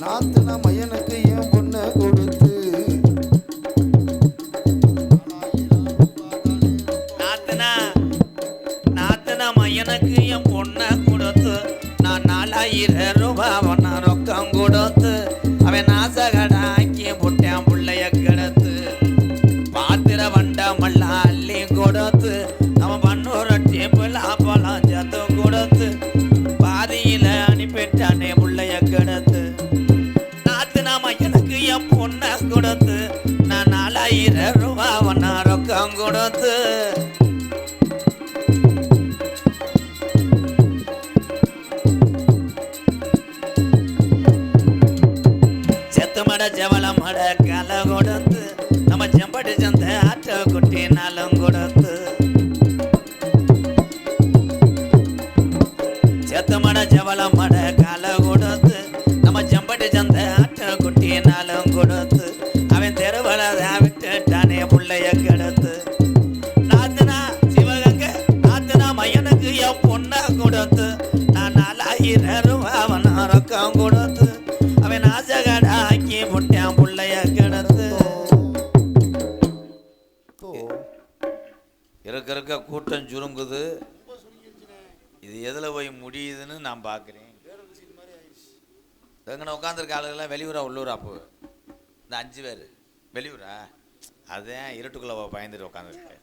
நாத்துனா மையனுக்கு என் பொண்ணை கொடுத்து. நாத்தனா நாத்தனா மையனுக்கு என் பொண்ணை கொடுத்து. நான் நாலாயிரம் കൊടുത്ത് முடியுதுன்னு நான் பார்க்குறேன். எங்கன உட்காந்துருக்க ஆளுகள்லாம் வெளியூரா உள்ளூரா போ இந்த அஞ்சு பேர். வெளியூரா? அதான் இருட்டுக்குள்ளே பயந்துட்டு உட்காந்துருக்க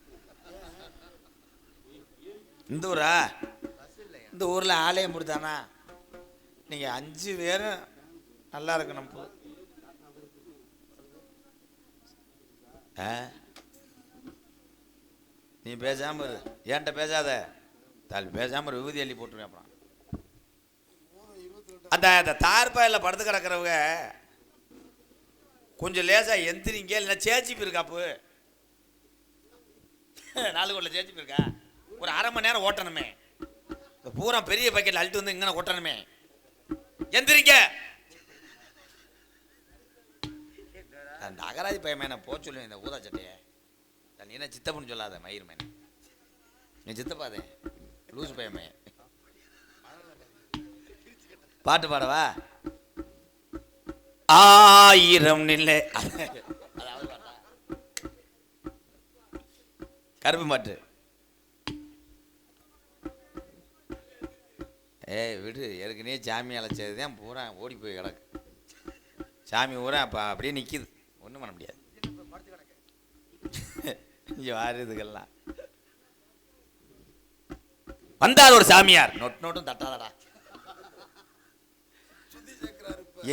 இந்த ஊரா? இந்த ஊரில் ஆலயம் முடித்தானா நீங்கள் அஞ்சு பேரும் நல்லா இருக்கணும் போ. நீ பேசாம இரு. ஏன்ட்ட பேசாத? தால் பேசாமல் இரு, விபூதி அள்ளி போட்டுருவேன் அப்புறம். அந்த அந்த தார்பாயில் படுத்து கிடக்கிறவங்க கொஞ்சம் லேசாக எந்திரிங்க இல்லை சேச்சிப்பு இருக்காப்பு நாலு கொள்ள சேச்சிப்பு இருக்கா ஒரு அரை மணி நேரம் ஓட்டணுமே. இந்த பூரா பெரிய பக்கெட்டில் அழுட்டு வந்து இங்கே ஓட்டணுமே எந்திரிங்க. அந்த பையன் நான் போக சொல்லுவேன் இந்த ஊதா சட்டையை. நீ என்ன சித்தப்புன்னு சொல்லாத மயிர் மேன் நீ சித்தப்பாதே. லூசு பையன் பாட்டு பாடவா? ஆயிரம் நில்லை கருப்பு மாட்டு. ஏய் விடு. ஏற்கனவே சாமி அழைச்சது தான் பூரா ஓடி போய் கிடக்கு. சாமி பூரா அப்போ அப்படியே நிற்கிது ஒன்றும் பண்ண முடியாது. யார் இதுக்கெல்லாம். வந்தார் ஒரு சாமியார். நொட் நோட்டும் தட்டாதடா.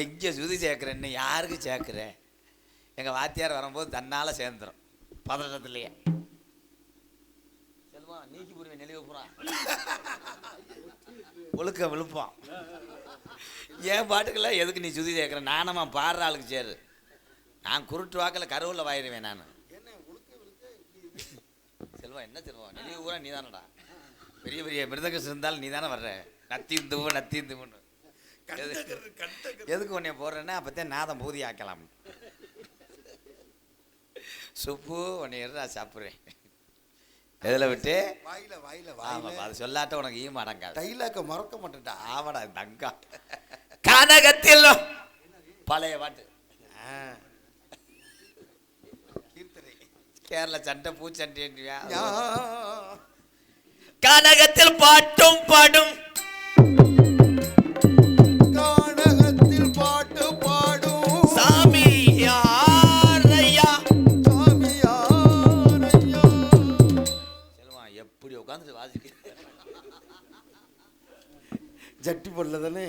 எங்க சுதி சேர்க்கிறேன்னு யாருக்கு சேர்க்குற? எங்க வாத்தியார் வரும்போது தன்னால சேர்ந்துரும். பதட்டத்திலேயே. செல்வா நீக்கி புரிவேன் நெளிவு புறா. ஒழுக்க விழுப்பான் என் பாட்டுக்கெல்லாம் எதுக்கு நீ சுதி சேர்க்கிற? நானம்மா பாடுற ஆளுக்கு சேரு. நான் குருட்டு வாக்கில் கருவில் வாயிருவேன் நான். செல்வா என்ன செல்வா? நெளிவு பூரா நீ தானடா பெரிய பெரிய மிருதக இருந்தாலும் நீ தானே வர்ற. நத்தி இந்துவு நத்தி இந்துவுன்னு எதுக்கு? உன்னை போடுறேன்னா அப்போத்தான் நாதம் பூதி ஆக்கலாம். சுப்பு உன்னை நான் சாப்பிட்றேன். எதில் விட்டு? வாயில வாயில வாயில. அது சொல்லாட்ட உனக்கு ஈ மாடங்காது டைலாக்க மறக்க மாட்டேன்டா. ஆமாடா தங்கா. கனகத்தில் பழைய பாட்டு. கீர்த்தனை. கேரள சண்டை பூச்சண்டைன்றியா? யா. கனகத்தில் பாட்டும் பாடும். கானகத்தில் பாட்டு பாடும். சாமி யாரையா? எப்படி உட்காந்துட்டு வாசிக்க? ஜட்டி பொருள் தானே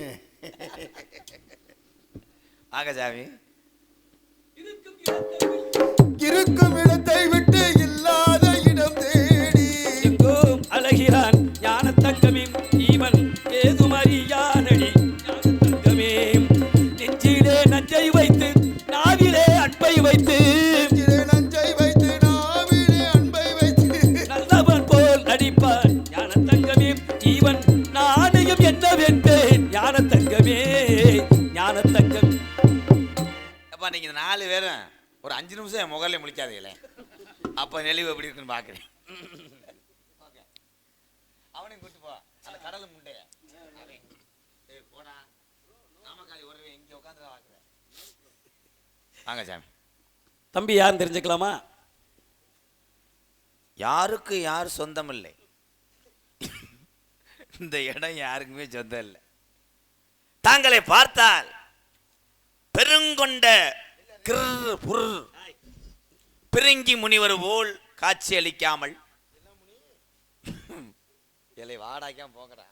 ஆக சாமி. தங்கமே ஞான தங்கம் அப்பா நீங்க இந்த நாலு பேரும் ஒரு அஞ்சு நிமிஷம் என் முகல்ல முழிக்காதீங்களே. அப்ப நெளிவு எப்படி இருக்குன்னு பாக்குறேன். அவனையும் கூட்டு போ. அந்த கடல் முண்டைய. வாங்க சாமி. தம்பி யாருன்னு தெரிஞ்சுக்கலாமா? யாருக்கு யார் சொந்தம் இல்லை? இந்த இடம் யாருக்குமே சொந்தம் இல்லை. தாங்களை பார்த்தால் பெருங்கொண்ட பிரிங்கி முனிவர் போல் காட்சி அளிக்காமல். இலை வாடாக்காம போங்கடா.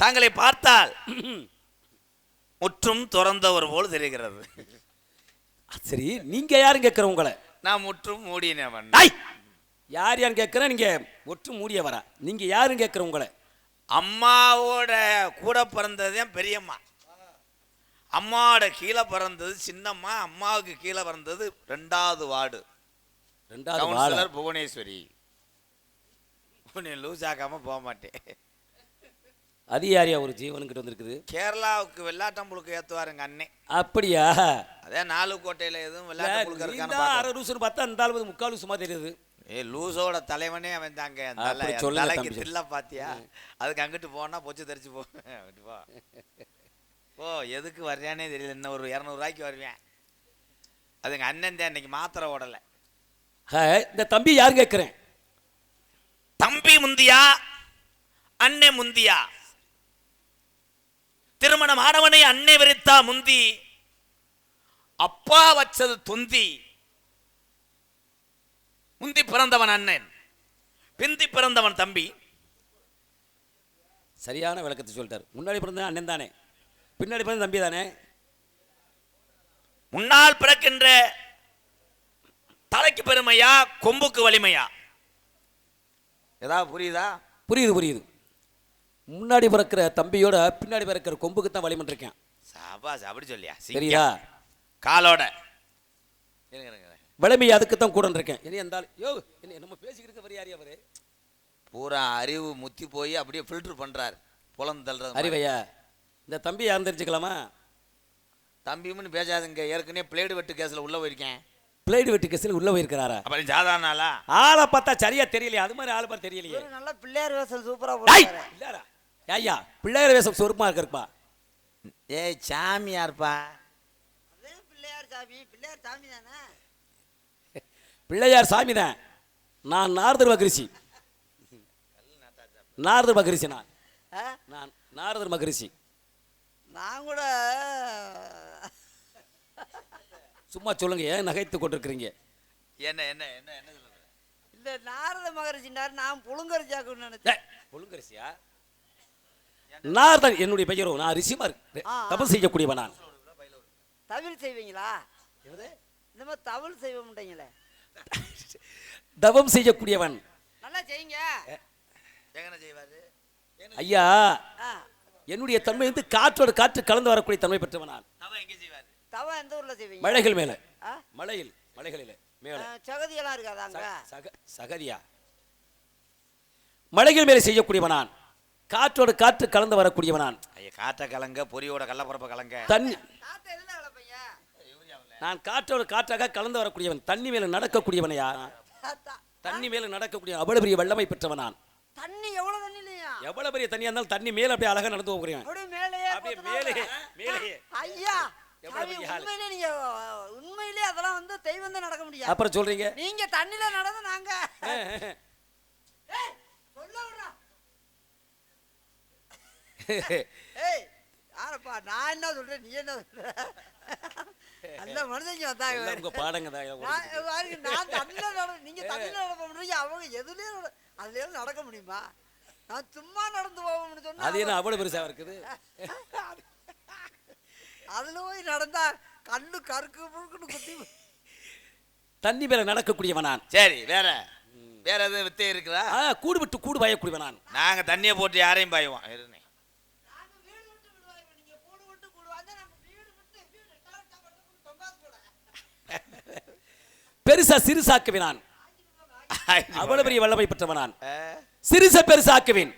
தாங்களை பார்த்தால் முற்றும் துறந்தவர் போல் தெரிகிறது. சரி நீங்க யாரும் கேட்குற உங்களை? நான் முற்றும் மூடினவன்! யார் யாருன்னு கேட்குறேன் நீங்க ஒற்று மூடிய வரா நீங்க யாரும் கேட்குற உங்களை? அம்மாவோட கூட பிறந்தது பெரியம்மா. அம்மாவோட கீழே பிறந்தது சின்னம்மா அம்மாவுக்கு கீழே பிறந்தது ரெண்டாவது வார்டு. ரெண்டாவது கவுன்சிலர் புவனேஸ்வரி. உன்னை லூஸ் ஆக்காம போக மாட்டேன். அது யாரியா ஒரு ஜீவனுக்கிட்ட வந்திருக்குது? கேரளாவுக்கு வெள்ளாட்டம்புழுக்கு ஏத்துவாருங்க அண்ணே. அப்படியா? அதே நாலு கோட்டையில எதுவும் வெள்ளாட்டம்புழுக்கு நீ இருக்கான்னு தான். அரை லூசுன்னு பார்த்தா அந்த முக்கால் லூசுமா தெரியுது. ஏய் லூசோட தலைவனே அவன் தாங்க. தலைக்கு. தில்ல பாத்தியா? அதுக்கு அங்கிட்டு போனா பொச்சு தெரிச்சு போ. போ. எதுக்கு வர்றியானே தெரியல. இன்னும் ஒரு இரநூறுவாய்க்கு வருவேன். அதுங்க அண்ணன் தான் இன்னைக்கு மாத்திரை ஓடல. இந்த தம்பி யார் கேட்குறேன் தம்பி முந்தியா? அண்ணே முந்தியா? திருமணம் ஆனவனை அன்னை விரித்தா முந்தி. அப்பா வச்சது தொந்தி. முந்தி பிறந்தவன் அண்ணன். பிந்தி பிறந்தவன் தம்பி. சரியான விளக்கத்தை சொல்லிட்டார். முன்னாடி பிறந்த அண்ணன் தானே. பின்னாடி பிறந்த தம்பி தானே. முன்னால் பிறக்கின்ற தலைக்கு பெருமையா கொம்புக்கு வலிமையா? ஏதாவது புரியுதா? புரியுது புரியுது. முன்னாடி பிறக்கிற தம்பியோட பின்னாடி பிறக்கிற கொம்புக்கு தான் வலிமன் இருக்கேன் சாபாஸ் அப்படி சொல்லியா. சரியா காலோட. இருங்க, வலிமை அதுக்கு தான் கூட இருக்கேன் இனி அந்த ஆள் யோ என்ன நம்ம பேசிக்கிட்டு இருக்க யார் அவரு. பூரா அறிவு முத்தி போய் அப்படியே ஃபில்டர் பண்றாரு. புலம் தள்ளுறது மாதிரி. அறிவையா? இந்த தம்பி யாரும் தெரிஞ்சுக்கலாமா? தம்பியும்னு பேசாதுங்க. ஏற்கனவே பிளேடு வெட்டு கேஸ்ல உள்ள போயிருக்கேன். பிளேடு வெட்டு கேஸில் உள்ள போயிருக்கிறாரா? அப்புறம் சாதாரண ஆளா? ஆளை பார்த்தா சரியா தெரியலையே. அது மாதிரி ஆளை பார்த்தா தெரியலையே. நல்லா பிள்ளையார் வேஷம் சூப்பரா டேய்! போடுறாரு. இல்லடா. ஐயா பிள்ளையார் வேஷம் சொருப்பமா இருக்கிறப்பா ஏய் சாமியார்ப்பா. அதே பிள்ளையார் சாமி. பிள்ளையார் சாமி தானே பிள்ளையார் சாமி தான் நான் நாரதர் மகரிஷி. நாரதர் மகரிஷி நான். ஆ? நான் நாரதர் மகரிஷி. நான் கூட சும்மா சொல்லுங்க ஏன் நகைத்து கொண்டிருக்கிறீங்க? என்ன என்ன என்ன என்ன? இந்த நாரத மகரிஷினார் நான் புழுங்கரி சாக்குன்னு நினைச்சேன். டேய், ஒழுங்கரிசியா நாரதன் என்னுடைய பெயரோ நான் ரிஷிமார் ஆ, ஆ. தபம் செய்யக்கூடியவன் நான். தவில் செய்வீங்களா? இந்த மாதிரி தவில் செய்ய மாட்டீங்களே. தவம் செய்யக்கூடியவன். நல்லா செய்யுங்க ஐயா என்னுடைய தன்மை வந்து காற்றோட காற்று கலந்து வரக்கூடிய தன்மை பெற்றவன் நான் அவன் எங்க செய்வாரு? தவம் எந்த ஊர்ல செய்வீங்க? மலைகள் மேல? மலையில் மலைகளில மேல. சகதியெல்லாம் இருக்காதாங்க சக சகதியா? மலைகள் மேலே செய்யக்கூடியவன் நான் காற்றோட காற்று கலந்து வரக்கூடியவன் நான் ஐயா காட்ட கலங்க பொரியோட கள்ளப்பரப்ப கலங்க. தண்ணி நான் காற்றோட காற்றாக கலந்து வரக்கூடியவன் தண்ணி மேல நடக்கக்கூடியவனையா. தண்ணி மேல நடக்கக்கூடிய அவ்வளவு பெரிய வல்லமை பெற்றவன் நான். தண்ணி எவ்வளவு தண்ணி இல்லையா எவ்வளவு பெரிய தண்ணியா இருந்தாலும் தண்ணி மேல அப்படியே அழகா நடந்து போகிறேன் அப்படியே மேலேயே அப்படியே. மேலே மேலே. ஐயா. உண்மையிலே நீங்க உண்மையிலே அதெல்லாம் வந்து தெய்வம் தான் நடக்க முடியாது. அப்புறம் சொல்றீங்க? நீங்க தண்ணில நடந்து நாங்க. சொல்ல யாரப்பா நான் என்ன சொல்றேன் நீ என்ன சொல்ற? நல்ல மனுஷங்க வந்தாங்க உங்க பாடங்க தான் நான் தண்ணில நட நீங்க தண்ணில நடக்க முடியும் அவங்க எதுலயும் அதுலயும் நடக்க முடியுமா? நான் சும்மா நடந்து போவோம்னு சொன்னா அது என்ன அவ்வளவு பெருசா இருக்குது? அதுல போய் நடந்தா கண்ணு கருக்கு முறுக்குன்னு குத்தி தண்ணி மேல நடக்கக்கூடியவன் நான். சரி வேற. வேற எதுவும் வித்தை இருக்குதா? ஆ, கூடு விட்டு கூடு பயக்கூடியவன் நான். நாங்க தண்ணியை போட்டு யாரையும் பாயுவோம் இருங்க. நாங்க வீடு விட்டு விடுவாங்க நீங்க கூடு விட்டு கூடு வந்தா நம்ம வீடு விட்டு வீடு டாட்டா மட்டும் தொங்காது கூட பெருசா சிறுசாக்குவேன் நான் அவ்வளவு பெரிய வல்லமை பெற்றவன் நான் சிறுச பெருசாக்குவேன்.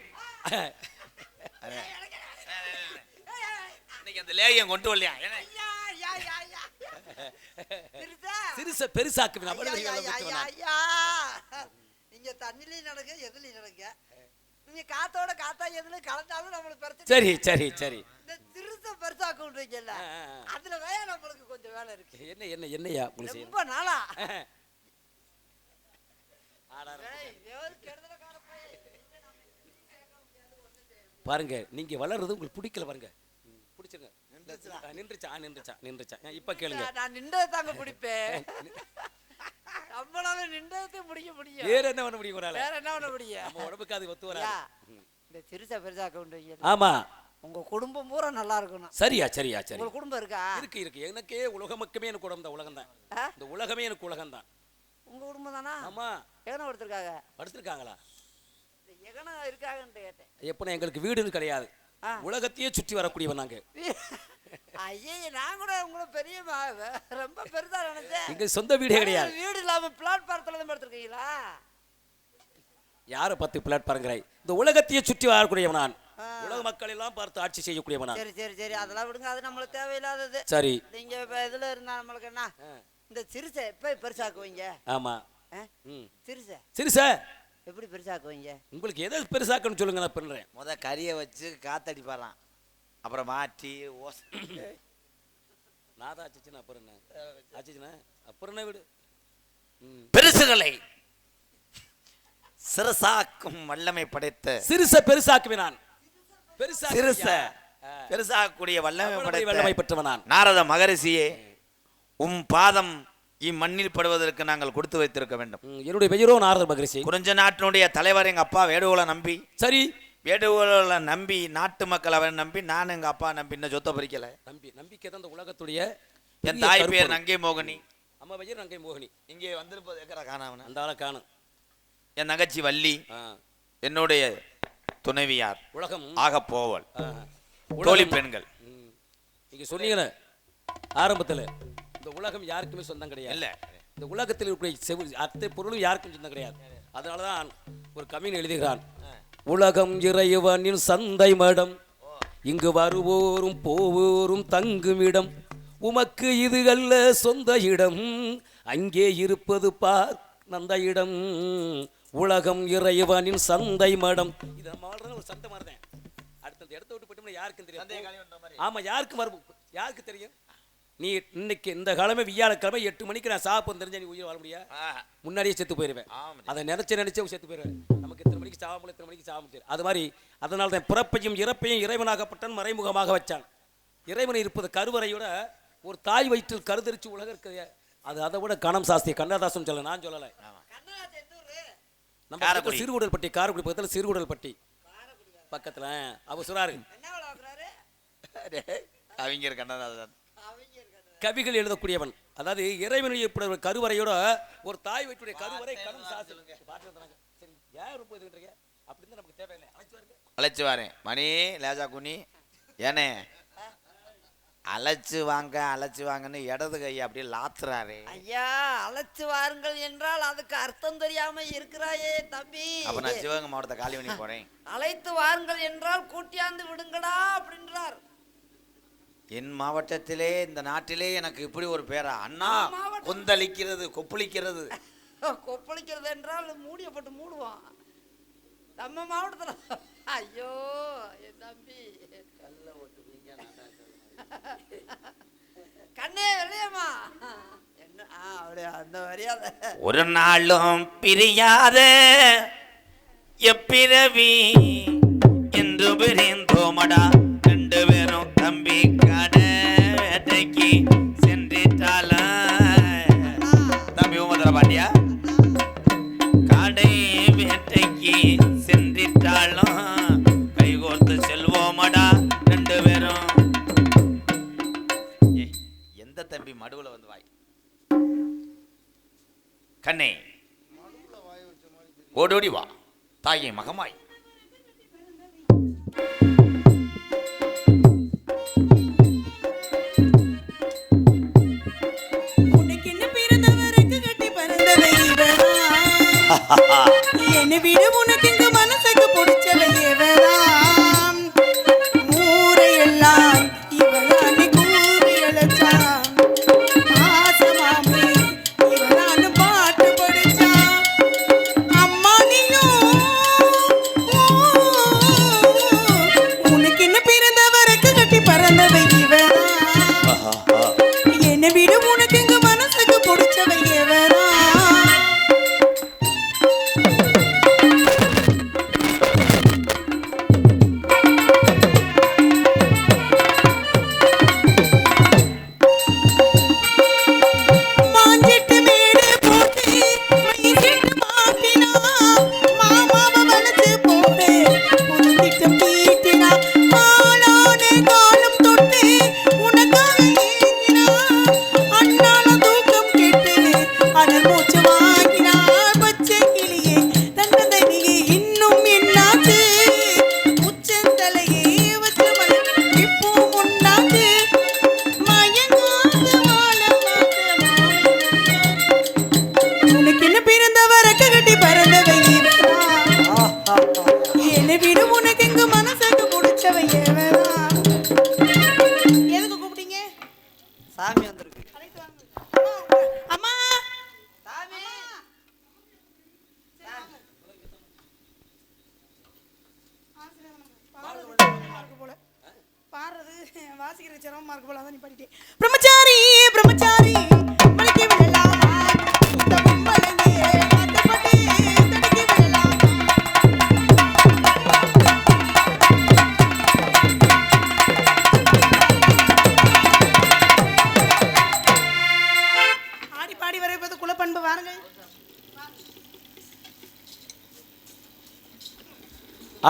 அந்த கொண்டு வரலையா? சிறுச பெருசாக்குவேன். அவ்வளவு பெரிய வல்லமை. நீங்க தண்ணிலையும் நடக்க எதுலையும் நடக்க. நீங்க காத்தோட காத்தா எதுல கலந்தாலும் நம்மளுக்கு பிரச்சனை சரி சரி சரி. ஆ, ஆ, ஆ. அதுல வேற நம்மளுக்கு கொஞ்சம் வேலை இருக்கு. என்ன என்ன என்னையா ரொம்ப நாளா. பாருங்க நீங்க வளர்றது உங்களுக்கு பிடிக்கல பாருங்க. பிடிச்சிருங்க. நின்றுச்சா? நின்றுச்சா நின்றுச்சா இப்ப கேளுங்க. நான் நின்றதை தாங்க பிடிப்பேன் நம்மளால நின்றதை முடிக்க முடியும். வேற என்ன பண்ண முடியும்? வேற என்ன பண்ண முடியும்? நம்ம உடம்புக்கு அது ஒத்து வராது. இந்த சிறுசா பெருசாக்க விட்டுருக்கீங்க ஆமா. உங்க குடும்பம் பூரா நல்லா இருக்கணும். சரியா சரியா சரி உங்க குடும்பம் இருக்கா? இருக்கு இருக்கு. எனக்கே உலகமக்கமே எனக்கு உடம்பு தான் உலகம் தான்? இந்த உலகமே எனக்கு உலகம் தான் உங்க குடும்பம் தானா? ஆமா. எகனம் கொடுத்துருக்காங்க படுத்திருக்காங்களா? எகனம் இருக்காங்கன்னு கேட்டேன். எப்ப எங்களுக்கு வீடுன்னு கிடையாது. உலகத்தையே சுற்றி வரக்கூடியவன் நாங்க. ஐயே நான் கூட உங்களை பெரிய ரொம்ப பெருசா நினைச்சேன். எங்க சொந்த வீடே கிடையாது. வீடு இல்லாம பிளாட்பாரத்துல தான் படுத்திருக்கீங்களா? யாரை பத்தி பிளாட் பாருங்கிறாய்? இந்த உலகத்தையே சுற்றி வரக்கூடியவன் நான். உலக மக்கள் எல்லாம் பார்த்து ஆட்சி செய்யக்கூடியவன்? சரி சரி சரி. அதெல்லாம் விடுங்க. அது நம்மளுக்கு தேவையில்லாதது. சரி. நீங்க இப்ப இதுல இருந்தா நம்மளுக்கு என்ன? இந்த சிறுசை எப்ப பெருசாக்குவீங்க? ஆமா. சிறுசை. சார் எப்படி பெருசாக்குவீங்க? உங்களுக்கு எதை பெருசாக்கணும்னு சொல்லுங்க நான் பண்றேன். முத கறியை வச்சு காத்தடிப்பாராம் அப்புறம் மாட்டி ஓசை நான் தான் ஆச்சுச்சுன்னா அப்புறம் என்ன? ஆச்சுச்சுன்னா அப்புறம் என்ன விடு? பெருசுகளை சிறசாக்கும் வல்லமை படைத்த சிறுச பெருசாக்குவேன் நான். பெருசா சிறுச பெருசாக்கக்கூடிய வல்லமை வல்லமை படைத்த பெற்றவன் நான் நாரத மகரிஷியே உம் பாதம் இம்மண்ணில் படுவதற்கு நாங்கள் கொடுத்து வைத்திருக்க வேண்டும். என்னுடைய பெயரோ நாரத மகரிஷி. குறிஞ்ச நாட்டினுடைய தலைவர் எங்க அப்பா வேடுகோலை நம்பி சரி. வேடுகோலை நம்பி நாட்டு மக்கள் அவரை நம்பி நான் எங்க அப்பா நம்பி இன்னும் சொத்தை பறிக்கல. நம்பி நம்பிக்கை தான் இந்த உலகத்துடைய என் தாய். பேர் நங்கை மோகினி. அம்மா பெயர் நங்கை மோகினி. இங்கே வந்திருப்பது எக்கற காணவன அந்த காணும். என் தங்கச்சி வள்ளி. என்னுடைய துணைவியார் உலகம். ஆக போவல். தோழி பெண்கள். நீங்க சொன்னீங்களே ஆரம்பத்துல. இந்த உலகம் யாருக்குமே சொந்தம் கிடையாது. இல்ல. இந்த உலகத்தில் இருக்கக்கூடிய செவு அத்தை பொருளும் யாருக்கும் சொந்தம் கிடையாது. அதனாலதான் ஒரு கவிஞன் எழுதுகிறான் உலகம் இறைவனின் சந்தை மடம். இங்கு வருவோரும் போவோரும் தங்குமிடம். உமக்கு இது அல்ல சொந்த இடம். அங்கே இருப்பது பார் நந்த இடம் உலகம் இறைவனின் சந்தை மடம். இது வாழ்றது ஒரு சந்தை மாதிரி அடுத்த இடத்த விட்டு போயிட்டோம்னா யாருக்கும் தெரியும்? ஆமா யாருக்கு வரும். யாருக்கு தெரியும்? நீ இன்னைக்கு இந்த கிழமை வியாழக்கிழமை எட்டு மணிக்கு நான் சாப்பிட்டு தெரிஞ்சா நீ உயிர் வாழ முடியா? முன்னாடியே செத்து போயிருவேன். ஆமா. அதை நினைச்சு நினைச்சே செத்து போயிருவேன் நமக்கு இத்தனை மணிக்கு சாக முடியல இத்தனை மணிக்கு முடியல அது மாதிரி அதனால தான் பிறப்பையும் இறப்பையும் இறைவனாகப்பட்டான் மறைமுகமாக வச்சான். இறைவன் இருப்பது கருவறையோட ஒரு தாய் வயிற்றில் கருதரிச்சு உலகம் இருக்குது அது அதை விட கணம் சாஸ்தி கண்ணதாசன் சொல்ல நான் சொல்லலை. நம்ம சிறுகுடல்பட்டி காரைக்குடி பக்கத்தில் சிறுகுடல்பட்டி பக்கத்துல வேலை பார்க்குறாரு? கவிஞர் கண்ணதாசன். கவிகள் எழுதக்கூடியவன். அதாவது இறைவன் ஏற்பட கருவறையோட ஒரு தாய் வயிற்றுடைய கருவறை கணம் சாஸ்தி பாட்டு எழுதுறாங்க. சரி ஏன் ரொம்ப இது பண்றீங்க? அப்படி இருந்தா நமக்கு தேவையில்லை. அழைச்சு வரேன். மணி லேஜா குனி ஏனே? அழைச்சு வாங்க அழைச்சு வாங்கன்னு இடது கையை அப்படியே லாத்துறாரு. ஐயா அழைச்சு வாருங்கள் என்றால் அதுக்கு அர்த்தம் தெரியாம இருக்கிறாயே தம்பி. அப்ப நான் சிவகங்கை மாவட்டத்தை காலி பண்ணி போறேன். அழைத்து வாருங்கள் என்றால் கூட்டியாந்து விடுங்கடா அப்படின்றார். என் மாவட்டத்திலே இந்த நாட்டிலே எனக்கு இப்படி ஒரு பேரா? அண்ணா மாவட்டம். கொந்தளிக்கிறது கொப்பளிக்கிறது. கொப்பளிக்கிறது என்றால் மூடியப்பட்டு மூடுவான். நம்ம மாவட்டத்துல ஐயோ என் தம்பி. கண்ணே வெளியம்மா என்ன? அப்படியே அந்த மரியாதை ஒரு நாளும் பிரியாத எப்பிறவி? என்று பிரிந்தோமடா கண்ணே. ஓடோடி வா. தாயே மகமாய்? என்னை விட உனக்கு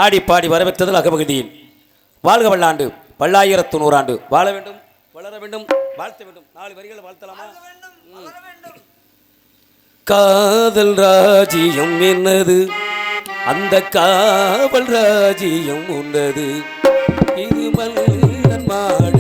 ஆடி பாடி வரவேற்றதில் அகமகிழ்ந்தேன். வாழ்க வல்லாண்டு பல்லாயிரத்து நூறாண்டு. வாழ வேண்டும் வளர வேண்டும் வாழ்த்த வேண்டும். நாலு வரிகளை வாழ்த்தலாமா? காதல் ராஜ்யம் என்னது? அந்த காவல் ராஜ்யம் உன்னது இது மன்னன் மாட